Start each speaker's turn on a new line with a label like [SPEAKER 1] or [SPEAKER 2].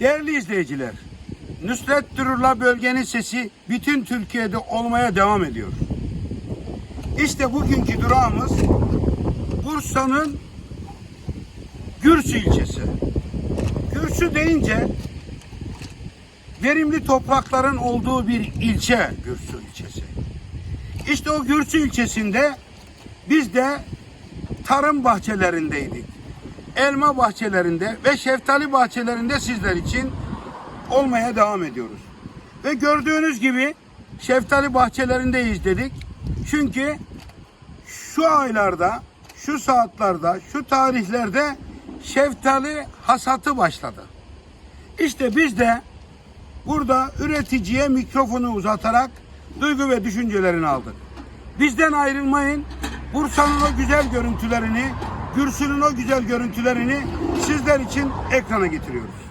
[SPEAKER 1] Değerli izleyiciler, Nusret Dururla bölgenin sesi bütün Türkiye'de olmaya devam ediyor. İşte bugünkü durağımız Bursa'nın Gürsü ilçesi. Gürsü deyince verimli toprakların olduğu bir ilçe Gürsü ilçesi. İşte o Gürsü ilçesinde biz de tarım bahçelerindeydik. Elma bahçelerinde ve şeftali bahçelerinde sizler için olmaya devam ediyoruz. Ve gördüğünüz gibi şeftali bahçelerindeyiz dedik. Çünkü şu aylarda, şu saatlerde, şu tarihlerde şeftali hasatı başladı. İşte biz de burada üreticiye mikrofonu uzatarak duygu ve düşüncelerini aldık. Bizden ayrılmayın. Bursa'nın o güzel görüntülerini, Gürsü'nün o güzel görüntülerini sizler için ekrana getiriyoruz.